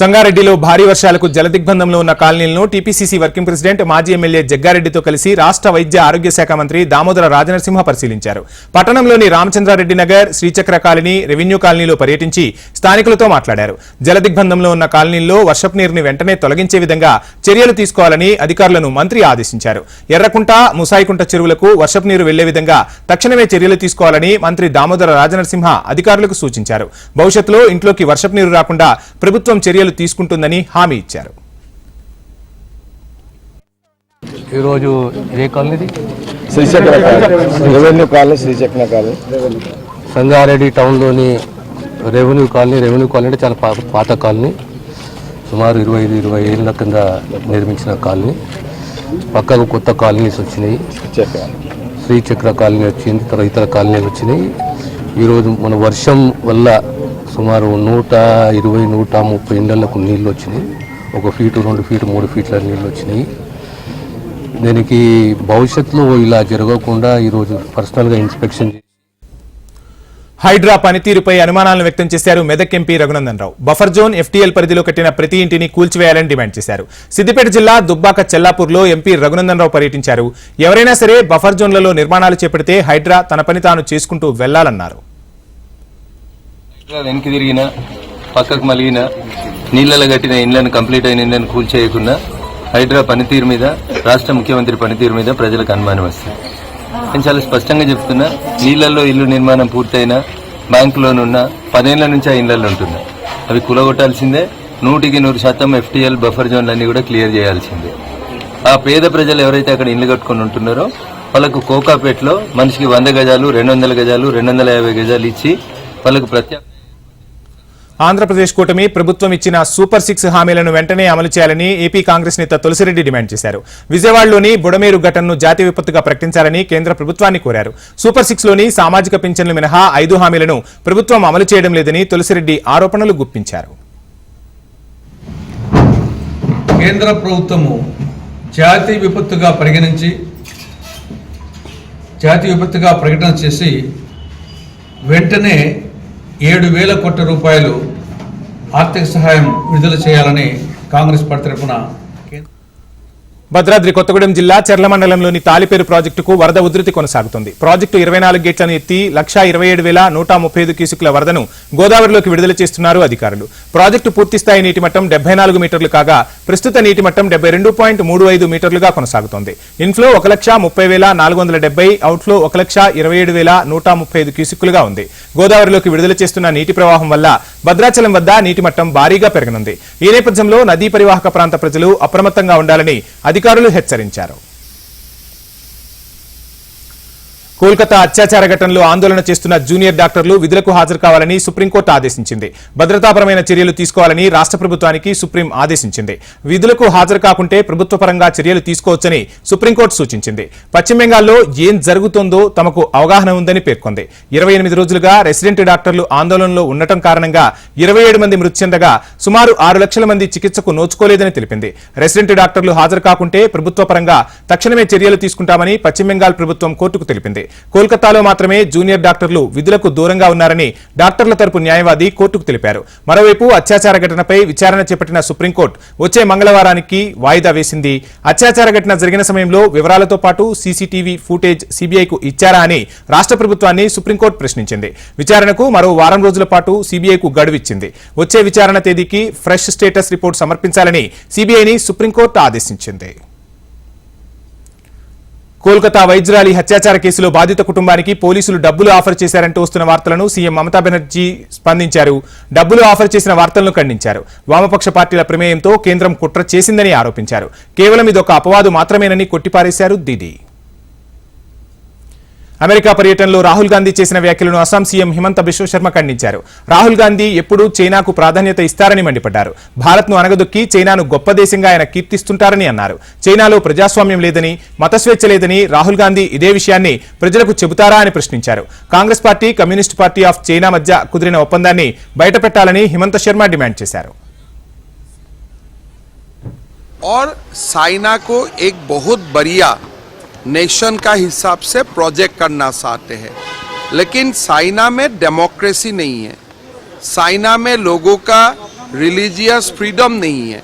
సంగారెడ్డిలో భారీ వర్షాలకు జలదిగ్బంధంలో ఉన్న కాలనీలను టీపీసీసీ వర్కింగ్ ప్రెసిడెంట్ మాజీ ఎమ్మెల్యే జగ్గారెడ్డితో కలిసి రాష్ట్ర వైద్య ఆరోగ్య శాఖ మంత్రి దామోదర రాజనరసింహ పరిశీలించారు. పట్టణంలోని రామచంద్రారెడ్డి నగర్ శ్రీచక్ర కాలనీ రెవెన్యూ కాలనీలో పర్యటించి స్థానికులతో మాట్లాడారు. జలదిగ్బంధంలో ఉన్న కాలనీల్లో వర్షపు నీరుని వెంటనే తొలగించే విధంగా చర్యలు తీసుకోవాలని అధికారులను మంత్రి ఆదేశించారు. ఎర్రకుంట ముసాయికుంట చెరువులకు వర్షపు నీరు వెళ్ళే విధంగా తక్షణమే చర్యలు తీసుకోవాలని మంత్రి దామోదర రాజనరసింహ అధికారులకు సూచించారు. భవిష్యత్తులో ఇంట్లోకి వర్షపు నీరు రాకుండా ప్రభుత్వం చర్యలు తీసుకుంటుందని హామీ ఇచ్చారు. ఈరోజు ఏ కాలనీది? Srichakra revenue colony Srichakra colony. Sangareddy టౌన్లోని revenue colony revenue colony అంటే చాలా పా- పాత కాలనీ. సుమారు ఇరవై ఐదు ఇరవై ఏళ్ళ కింద నిర్మించిన కాలనీ. పక్కకు కొత్త కాలనీస్ వచ్చినాయి. శ్రీచక్ర కాలనీ వచ్చింది తర్వాత ఇతర కాలనీలు వచ్చినాయి. ఈరోజు మన వర్షం వల్ల సుమారు నూట ఇరవై నూట ముప్పై ఇండ్లకు నీళ్ళు వచ్చినాయి. ఒక ఫీటు రెండు ఫీటు మూడు ఫీట్ల నీళ్ళు వచ్చినాయి. దీనికి భవిష్యత్తులో ఇలా జరగకుండా ఈరోజు పర్సనల్గా ఇన్స్పెక్షన్ హైడ్రా పనితీరుపై అనుమానాలను వ్యక్తం చేశారు Medak MP Raghunandan Rao. Buffer zone FTL పరిధిలో కట్టిన ప్రతి ఇంటిని కూల్చివేయాలని డిమాండ్ చేశారు. సిద్దిపేట జిల్లా దుబ్బాక చెల్లాపూర్లో ఎంపీ రఘునందన్ రావు పర్యటించారు. ఎవరైనా సరే బఫర్ జోన్లలో నిర్మాణాలు చేపడితే హైడ్రా తన పని తాను చేసుకుంటూ వెళ్ళాలన్నారు వెనక్కి తిరిగిన పక్కకు మలిగిన నీళ్ళలో కట్టిన ఇండ్లను కంప్లీట్ అయిన ఇండ్లను కూల్చేయకుండా హైడ్రా పనితీరు మీద రాష్ట్ర ముఖ్యమంత్రి పనితీరు మీద ప్రజలకు అనుమానం వస్తుంది. నేను చాలా స్పష్టంగా చెప్తున్నా నీళ్ళలో ఇల్లు నిర్మాణం పూర్తయిన బ్యాంకులోనున్న పదేళ్ళ నుంచి ఆ ఇళ్ళలో ఉంటున్నా. అవి కులగొట్టాల్సిందే నూటికి నూరు శాతం ఎఫ్టీఎల్ బఫర్ జోన్లన్నీ కూడా క్లియర్ చేయాల్సిందే. ఆ పేద ప్రజలు ఎవరైతే అక్కడ ఇల్లు కట్టుకొని ఉంటున్నారో వాళ్ళకు కోకాపేటలో మనిషికి వంద గజాలు రెండు వందల గజాలు రెండు వందల యాభై గజాలు ఇచ్చి వాళ్ళకు ప్రత్యేక ఆంధ్రప్రదేశ్ కూటమి ప్రభుత్వం ఇచ్చిన సూపర్ సిక్స్ హామీలను వెంటనే అమలు చేయాలని ఏపీ కాంగ్రెస్ నేత తులసిరెడ్డి డిమాండ్ చేశారు. విజయవాడలోని బుడమేరు ఘటనను జాతీయ విపత్తుగా ప్రకటించాలని కేంద్ర ప్రభుత్వాన్ని కోరారు. సూపర్ సిక్స్లోని సామాజిక పింఛన్లు మినహా ఐదు హామీలను ప్రభుత్వం అమలు చేయడం లేదని తులసిరెడ్డి ఆరోపణలు గుప్పించారు. కేంద్ర ప్రభుత్వము జాతీయ విపత్తుగా పరిగణించి జాతీయ విపత్తుగా ప్రకటన చేసి వెంటనే ఏడు వేల కోట్ల రూపాయలు ఆర్థిక సహాయం విడుదల చేయాలని కాంగ్రెస్ పార్టీ తరఫున భద్రాద్రి కొత్తగూడెం జిల్లా చెర్ల మండలంలోని తాలిపేరు ప్రాజెక్టుకు వరద ఉధృతి కొనసాగుతుంది. ప్రాజెక్టు ఇరవై నాలుగు గేట్లను ఎత్తి లక్షా ఇరవై ఏడు వేల నూట ముప్పై ఐదు వరదను గోదావరిలోకి విడుదల చేస్తున్నారు అధికారులు. ప్రాజెక్టు పూర్తిస్థాయి నీటి మట్టం డెబ్బై నాలుగు మీటర్లు కాగా ప్రస్తుత నీటి మట్టం డెబ్బై రెండు పాయింట్ మూడు ఐదు మీటర్లుగా కొనసాగుతోంది. ఇన్ఫ్లో ఒక లక్ష ముప్పై వేల నాలుగు వందల డెబ్బై అవుట్ఫ్లో ఒక లక్ష ఇరవై ఏడు వేల నూట ముప్పై ఐదు క్యూసెక్కులుగా ఉంది. గోదావరిలోకి విడుదల చేస్తున్న నీటి ప్రవాహం వల్ల భద్రాచలం వద్ద నీటి మట్టం భారీగా పెరగనుంది. ఈ నేపథ్యంలో నదీ పరివాహక ప్రాంత ప్రజలు అప్రమత్తంగా ఉండాలని అధికారులు హెచ్చరించారు. కోల్కతా అత్యాచార ఘటనలో ఆందోళన చేస్తున్న జూనియర్ డాక్టర్లు విధులకు హాజరు కావాలని సుప్రీంకోర్టు ఆదేశించింది. భద్రతాపరమైన చర్యలు తీసుకోవాలని రాష్ట్ర ప్రభుత్వానికి సుప్రీం ఆదేశించింది. విధులకు హాజరు కాకుంటే ప్రభుత్వ చర్యలు తీసుకోవచ్చని సుప్రీంకోర్టు సూచించింది. పశ్చిమ బెంగాల్లో ఏం జరుగుతోందో తమకు అవగాహన ఉందని పేర్కొంది. ఇరవై ఎనిమిది రోజులుగా రెసిడెంట్ డాక్టర్లు ఆందోళనలో ఉండటం కారణంగా ఇరవై ఏడు మంది మృతి చెందగా సుమారు ఆరు లక్షల మంది చికిత్సకు నోచుకోలేదని తెలిపింది. రెసిడెంట్ డాక్టర్లు హాజరు కాకుంటే ప్రభుత్వపరంగా తక్షణమే చర్యలు తీసుకుంటామని పశ్చిమ బెంగాల్ ప్రభుత్వం కోర్టుకు తెలిపింది. కోల్కతాలో మాత్రమే జూనియర్ డాక్టర్లు విధులకు దూరంగా ఉన్నారని డాక్టర్ల తరపు న్యాయవాది కోర్టుకు తెలిపారు. మరోవైపు అత్యాచార ఘటనపై విచారణ చేపట్టిన సుప్రీంకోర్టు వచ్చే మంగళవారానికి వాయిదా వేసింది. అత్యాచార ఘటన జరిగిన సమయంలో వివరాలతో పాటు సీసీటీవీ ఫుటేజ్ సీబీఐకు ఇచ్చారా అని రాష్ట్ర ప్రభుత్వాన్ని సుప్రీంకోర్టు ప్రశ్నించింది. విచారణకు మరో వారం రోజుల పాటు సీబీఐకు గడువిచ్చింది వచ్చే విచారణ తేదీకి ఫ్రెష్ స్టేటస్ రిపోర్ట్ సమర్పించాలని సీబీఐని సుప్రీంకోర్టు ఆదేశించింది. కోల్కతా వైద్యురాలి హత్యాచార కేసులో బాధిత కుటుంబానికి పోలీసులు డబ్బులు ఆఫర్ చేశారంటూ వస్తున్న వార్తలను సీఎం మమతా బెనర్జీ స్పందించారు. డబ్బులు ఆఫర్ చేసిన వార్తలను ఖండించారు. వామపక్ష పార్టీల ప్రమేయంతో కేంద్రం కుట్ర చేసిందని ఆరోపించారు. కేవలం ఇదొక అపవాదు మాత్రమేనని కొట్టిపారేశారు దీదీ. అమెరికా పర్యటనలో రాహుల్ గాంధీ చేసిన వ్యాఖ్యలను అస్సాం సీఎం హిమంత బిశ్వ శర్మ ఖండించారు రాహుల్ గాంధీ ఎప్పుడూ చైనాకు ప్రాధాన్యత ఇస్తారని మండిపడ్డారు భారత్ను అనగదొక్కి చైనాను గొప్ప దేశంగా ఆయన కీర్తిస్తుంటారని అన్నారు చైనాలో ప్రజాస్వామ్యం లేదని మతస్వేచ్ఛ లేదని రాహుల్ గాంధీ ఇదే విషయాన్ని ప్రజలకు చెబుతారా అని ప్రశ్నించారు Congress party communist party of China మధ్య కుదిరిన ఒప్పందాన్ని బయటపెట్టాలని హిమంత శర్మ డిమాండ్ చేశారు और साइना को एक बहुत बढ़िया नेशन का हिसाब से प्रोजेक्ट करना चाहते हैं। लेकिन साइना में डेमोक्रेसी नहीं है। साइना में लोगों का रिलीजियस फ्रीडम नहीं है।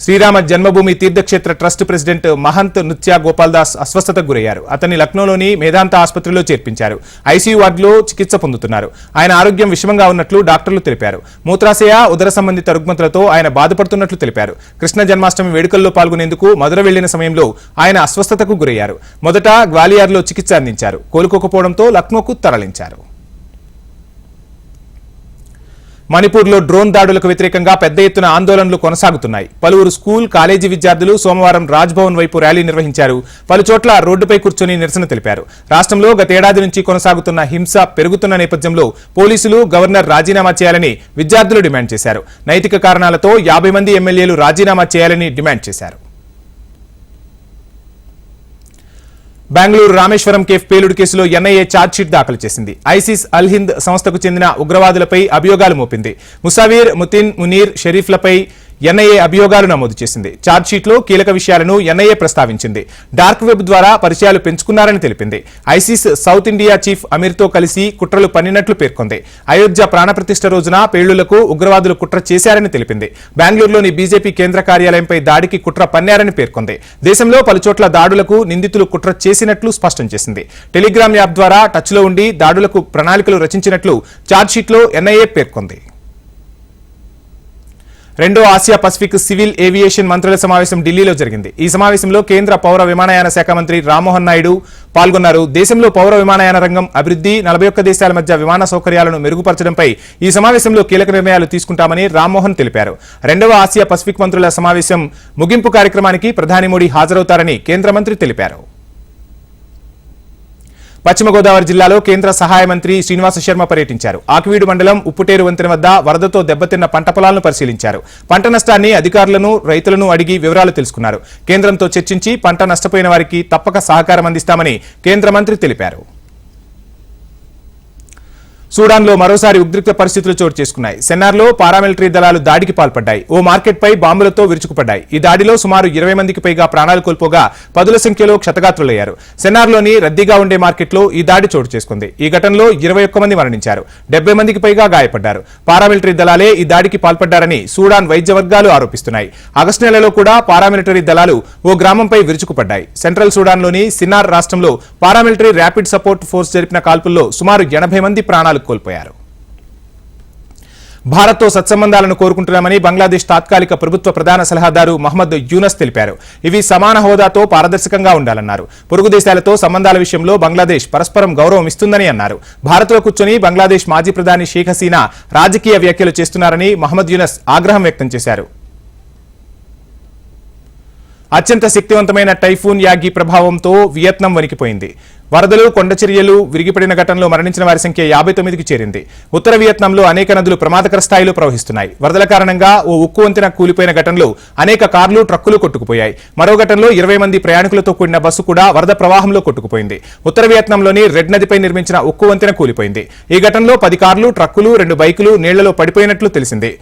శ్రీరామ జన్మభూమి తీర్థక్షేత్ర ట్రస్ట్ ప్రెసిడెంట్ మహంత్ నృత్య గోపాల్ దాస్ అస్వస్థతకు గురయ్యారు. అతన్ని లక్నోలోని మేధాంత ఆసుపత్రిలో చేర్పించారు. ఐసీయూ వార్డులో చికిత్స పొందుతున్నారు. ఆయన ఆరోగ్యం విషమంగా ఉన్నట్లు డాక్టర్లు తెలిపారు. మూత్రాశయ ఉదర సంబంధిత రుగ్మతులతో ఆయన బాధపడుతున్నట్లు తెలిపారు. కృష్ణ జన్మాష్టమి వేడుకల్లో పాల్గొనేందుకు మధుర వెళ్ళిన సమయంలో ఆయన అస్వస్థతకు గురయ్యారు. మొదట గ్వాలియర్లో చికిత్స అందించారు. కోలుకోకపోవడంతో లక్నోకు తరలించారు. మణిపూర్లో డ్రోన్ దాడులకు వ్యతిరేకంగా పెద్ద ఎత్తున ఆందోళనలు కొనసాగుతున్నాయి. పలువురు స్కూల్ కాలేజీ విద్యార్థులు సోమవారం రాజ్భవన్ వైపు ర్యాలీ నిర్వహించారు. పలుచోట్ల రోడ్డుపై కూర్చొని నిరసన తెలిపారు. రాష్ట్రంలో గతేడాది నుంచి కొనసాగుతున్న హింస పెరుగుతున్న నేపథ్యంలో పోలీసులు గవర్నర్ రాజీనామా చేయాలని విద్యార్థులు డిమాండ్ చేశారు. నైతిక కారణాలతో యాభై మంది ఎమ్మెల్యేలు రాజీనామా చేయాలని డిమాండ్ చేశారు. బెంగళూరు రామేశ్వరం కేఫ్ పేలుడు కేసులో ఎన్ఐఏ ఛార్జ్షీట్ దాఖలు చేసింది. ఐసిస్ అల్ హింద్ సంస్థకు చెందిన ఉగ్రవాదులపై అభియోగాలు మోపింది. ముసావీర్ ముతిన్ మునీర్ షరీఫ్లపై ఎన్ఐఏ అభియోగాలు నమోదు చేసింది. ఛార్జ్షీట్లో కీలక విషయాలను ఎన్ఐఏ ప్రస్తావించింది. డార్క్ వెబ్ ద్వారా పరిచయాలు పెంచుకున్నారని తెలిపింది. ఐసిస్ సౌత్ ఇండియా చీఫ్ అమీర్తో కలిసి కుట్రలు పన్నినట్లు పేర్కొంది. అయోధ్య ప్రాణప్రతిష్ఠ రోజున పేలులకు ఉగ్రవాదులు కుట్ర చేశారని తెలిపింది. బెంగళూరులోని బీజేపీ కేంద్ర కార్యాలయంపై దాడికి కుట్ర పన్నారని పేర్కొంది. దేశంలో పలుచోట్ల దాడులకు నిందితులు కుట్ర చేసినట్లు స్పష్టం చేసింది. టెలిగ్రామ్ యాప్ ద్వారా టచ్లో ఉండి దాడులకు ప్రణాళికలు రచించినట్లు ఛార్జ్షీట్లో ఎన్ఐఏ పేర్కొంది. రెండో ఆసియా పసిఫిక్ సివిల్ ఏవియేషన్ మంత్రుల సమావేశం ఢిల్లీలో జరిగింది. ఈ సమావేశంలో కేంద్ర పౌర విమానయాన శాఖ మంత్రి రామ్మోహన్ నాయుడు పాల్గొన్నారు. దేశంలో పౌర విమానయాన రంగం అభివృద్ధి నలభై ఒక్క దేశాల మధ్య విమాన సౌకర్యాలను మెరుగుపరచడంపై ఈ సమావేశంలో కీలక నిర్ణయాలు తీసుకుంటామని రామ్మోహన్ తెలిపారు. రెండవ ఆసియా పసిఫిక్ మంత్రుల సమావేశం ముగింపు కార్యక్రమానికి ప్రధాని మోడీ హాజరవుతారని కేంద్ర మంత్రి తెలిపారు. పశ్చిమ గోదావరి జిల్లాలో కేంద్ర సహాయ మంత్రి శ్రీనివాస శర్మ పర్యటించారు. ఆకివీడు మండలం ఉప్పుటేరు వంతెన వద్ద వరదతో దెబ్బతిన్న పంట పొలాలను పరిశీలించారు. పంట నష్టాన్ని అధికారులను రైతులను అడిగి వివరాలు తెలుసుకున్నారు. కేంద్రంతో చర్చించి పంట నష్టపోయిన వారికి తప్పక సహకారం అందిస్తామని కేంద్ర మంత్రి తెలిపారు. సూడాన్లో మరోసారి ఉద్రిక్త పరిస్థితులు చోటు చేసుకున్నాయి. సెన్నార్లో పారామిలిటరీ దళాలు దాడికి పాల్పడ్డాయి. ఓ మార్కెట్పై బాంబులతో విరుచుకుపడ్డాయి. ఈ దాడిలో సుమారు ఇరవై మందికి పైగా ప్రాణాలు కోల్పోగా పదుల సంఖ్యలో క్షతగాత్రులయ్యారు. సెన్నార్లోని రద్దీగా ఉండే మార్కెట్లో ఈ దాడి చోటు చేసుకుంది. ఈ ఘటనలో ఇరవై ఒక్క మంది మరణించారు. డెబ్బై మందికి పైగా గాయపడ్డారు. పారామిలిటరీ దళాలే ఈ దాడికి పాల్పడ్డారని సూడాన్ వైద్య వర్గాలు ఆరోపిస్తున్నాయి. ఆగస్టు నెలలో కూడా పారామిలిటరీ దళాలు ఓ గ్రామంపై విరుచుకుపడ్డాయి. సెంట్రల్ సూడాన్లోని సిన్నార్ రాష్ట్రంలో పారామిలిటరీ ర్యాపిడ్ సపోర్ట్ ఫోర్స్ జరిపిన కాల్పుల్లో సుమారు ఎనభై మంది ప్రాణాలు కోల్పోయారు. భారత్తో సత్సంబంధాలను కోరుకుంటున్నామని బంగ్లాదేశ్ తాత్కాలిక ప్రభుత్వ ప్రధాన సలహాదారు మహమ్మద్ యూనస్ తెలిపారు. ఇవి సమాన హోదాతో పారదర్శకంగా ఉండాలన్నారు. పొరుగు దేశాలతో సంబంధాల విషయంలో బంగ్లాదేశ్ పరస్పరం గౌరవం ఇస్తుందని అన్నారు. భారత్లో కూర్చొని బంగ్లాదేశ్ మాజీ ప్రధాని షేక్ హసీనా రాజకీయ వ్యాఖ్యలు చేస్తున్నారని మహమ్మద్ యూనస్ ఆగ్రహం వ్యక్తం చేశారు. అత్యంత శక్తివంతమైన టైఫూన్ యాగి ప్రభావంతో వియత్నాం వణికిపోయింది. వరదలు కొండచర్యలు విరిగిపడిన ఘటనలో మరణించిన వారి సంఖ్య యాభై తొమ్మిదికి చేరింది. ఉత్తర వియత్నాంలో అనేక నదులు ప్రమాదకర స్థాయిలో ప్రవహిస్తున్నాయి. వరదల కారణంగా ఓ ఉక్కు వంతెన కూలిపోయిన ఘటనలో అనేక కార్లు ట్రక్కులు కొట్టుకుపోయాయి. మరో ఘటనలో ఇరవై మంది ప్రయాణికులతో కూడిన బస్సు కూడా వరద ప్రవాహంలో కొట్టుకుపోయింది. ఉత్తర వియత్నాంలోని రెడ్ నదిపై నిర్మించిన ఉక్కు వంతెన కూలిపోయింది. ఈ ఘటనలో పది కార్లు ట్రక్కులు రెండు బైకులు నీళ్ళలో పడిపోయినట్లు తెలిసింది.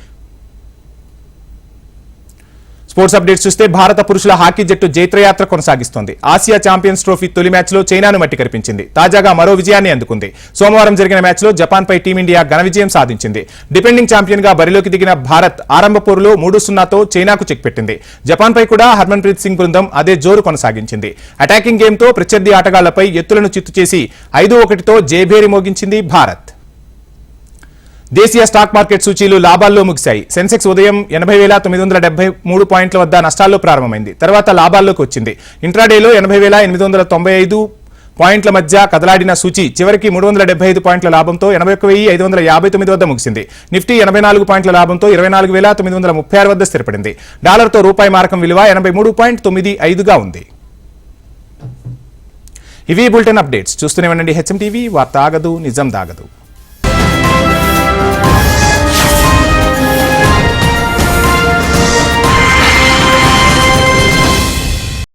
స్పోర్ట్స్ అప్డేట్స్ చూస్తే భారత పురుషుల హాకీ జట్టు జైత్రయాత్ర కొనసాగిస్తోంది. ఆసియా ఛాంపియన్స్ ట్రోఫీ తొలి మ్యాచ్లో చైనాను మట్టి కనిపించింది తాజాగా మరో విజయాన్ని అందుకుంది. సోమవారం జరిగిన మ్యాచ్లో జపాన్పై టీమిండియా ఘన విజయం సాధించింది. డిపెండింగ్ ఛాంపియన్గా బరిలోకి దిగిన భారత్ ఆరంభ పోరులో మూడు సున్నాతో చైనాకు చెక్ పెట్టింది. జపాన్పై కూడా హర్మన్ప్రీత్ సింగ్ బృందం అదే జోరు కొనసాగించింది. అటాకింగ్ గేమ్తో ప్రత్యర్థి ఆటగాళ్ళపై ఎత్తులను చిత్తు చేసి ఐదు ఒకటితో జేభేరి మోగించింది భారత్. దేశీయ స్టాక్ మార్కెట్ సూచీలు లాభాల్లో ముగిశాయి. సెన్సెక్స్ ఉదయం ఎనభై వేల తొమ్మిది వందల డెబ్బై మూడు పాయింట్ల వద్ద నష్టాల్లో ప్రారంభమైంది. తర్వాత లాభాల్లోకి వచ్చింది. ఇంట్రాడేలో ఎనభై వేల ఎనిమిది వందల తొంభై ఐదు పాయింట్ల మధ్య కదలాడిన సూచి చివరికి మూడు వందల డెబ్బై ఐదు పాయింట్ల లాభంతో ఎనభై ఒక్క వెయ్యి ఐదు వందల యాభై తొమ్మిది వద్ద ముగిసింది. నిఫ్టీ ఎనభై నాలుగు పాయింట్ల లాభంతో ఇరవై నాలుగు వేల తొమ్మిది వందల ముప్పై ఆరు వద్ద స్థిరపడింది. డాలర్తో రూపాయి మారకం విలువ ఎనభై మూడు పాయింట్ తొమ్మిది ఐదుగా ఉంది. ఇవి బులెటిన్ అప్డేట్స్. చూస్తూనే ఉండండి హెచ్ఎం టీవీ. వార్త ఆగదు నిజం దాగదు.